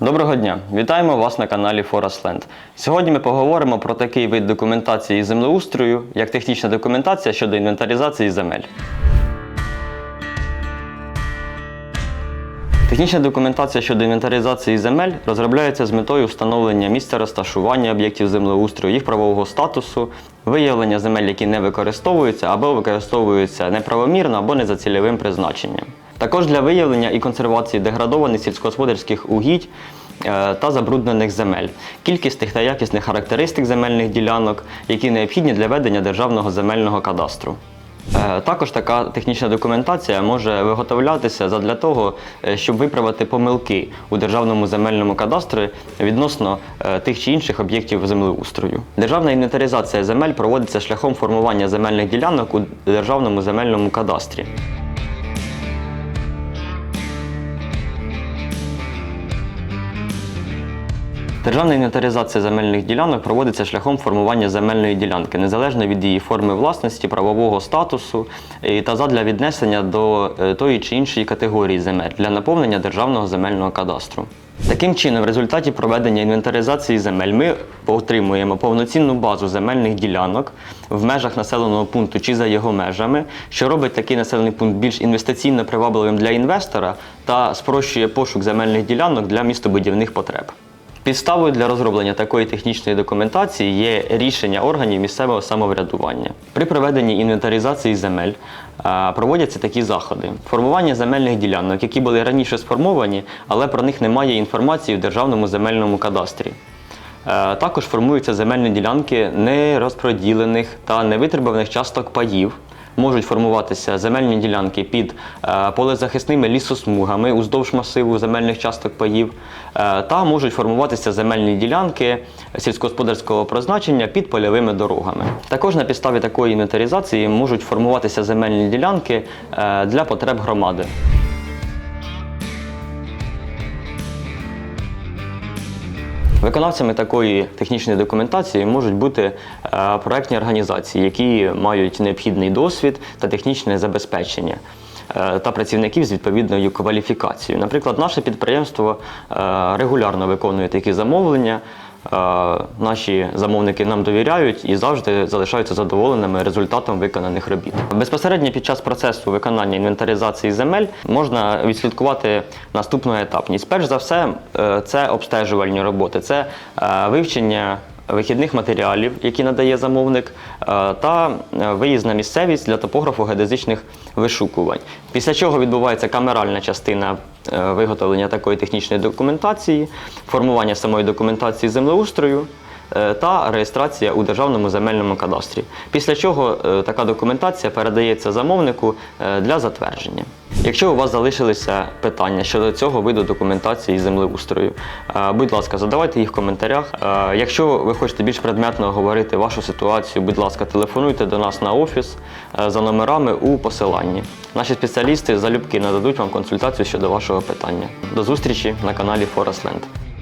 Доброго дня! Вітаємо вас на каналі Forestland. Сьогодні ми поговоримо про такий вид документації землеустрою, як технічна документація щодо інвентаризації земель. Технічна документація щодо інвентаризації земель розробляється з метою встановлення місця розташування об'єктів землеустрою, їх правового статусу, виявлення земель, які не використовуються або використовуються неправомірно або не за цільовим призначенням. Також для виявлення і консервації деградованих сільськогосподарських угідь е, та забруднених земель, кількість тих та якісних характеристик земельних ділянок, які необхідні для ведення державного земельного кадастру. Е, Також така технічна документація може виготовлятися задля того, е, щоб виправити помилки у державному земельному кадастрі відносно тих чи інших об'єктів землеустрою. Державна інвентаризація земель проводиться шляхом формування земельних ділянок у державному земельному кадастрі. Державна інвентаризація земельних ділянок проводиться шляхом формування земельної ділянки, незалежно від її форми власності, правового статусу та задля віднесення до е, тої чи іншої категорії земель для наповнення державного земельного кадастру. Таким чином, в результаті проведення інвентаризації земель ми отримуємо повноцінну базу земельних ділянок в межах населеного пункту чи за його межами, що робить такий населений пункт більш інвестиційно привабливим для інвестора та спрощує пошук земельних ділянок для містобудівних потреб. Підставою для розроблення такої технічної документації є рішення органів місцевого самоврядування. При проведенні інвентаризації земель проводяться такі заходи: формування земельних ділянок, які були раніше сформовані, але про них немає інформації в державному земельному кадастрі. Е, Також формуються земельні ділянки нерозпроділених та невитребуваних часток паїв. Можуть формуватися земельні ділянки під е, полезахисними лісосмугами уздовж масиву земельних часток паїв, е, та можуть формуватися земельні ділянки сільськогосподарського призначення під польовими дорогами. Також на підставі такої інвентаризації можуть формуватися земельні ділянки е, для потреб громади. Виконавцями такої технічної документації можуть бути е, проектні організації, які мають необхідний досвід та технічне забезпечення. е, Та працівників з відповідною кваліфікацією. Наприклад, наше підприємство е, регулярно виконує такі замовлення. Наші замовники нам довіряють і завжди залишаються задоволеними результатом виконаних робіт. Безпосередньо під час процесу виконання інвентаризації земель можна відслідкувати наступну етапність. Перш за все, е, це обстежувальні роботи, це е, вивчення вихідних матеріалів, які надає замовник, е, та е, виїзд на місцевість для топографу геодезичних вишукувань. Після чого відбувається камеральна частина е, виготовлення такої технічної документації, формування самої документації землеустрою. Е, Та реєстрація у державному земельному кадастрі. Після чого е, така документація передається замовнику е, для затвердження. Якщо у вас залишилися питання щодо цього виду документації землеустрою, будь ласка, задавайте їх в коментарях. Якщо ви хочете більш предметно говорити вашу ситуацію, будь ласка, телефонуйте до нас на офіс за номерами у посиланні. Наші спеціалісти залюбки нададуть вам консультацію щодо вашого питання. До зустрічі на каналі Forestland.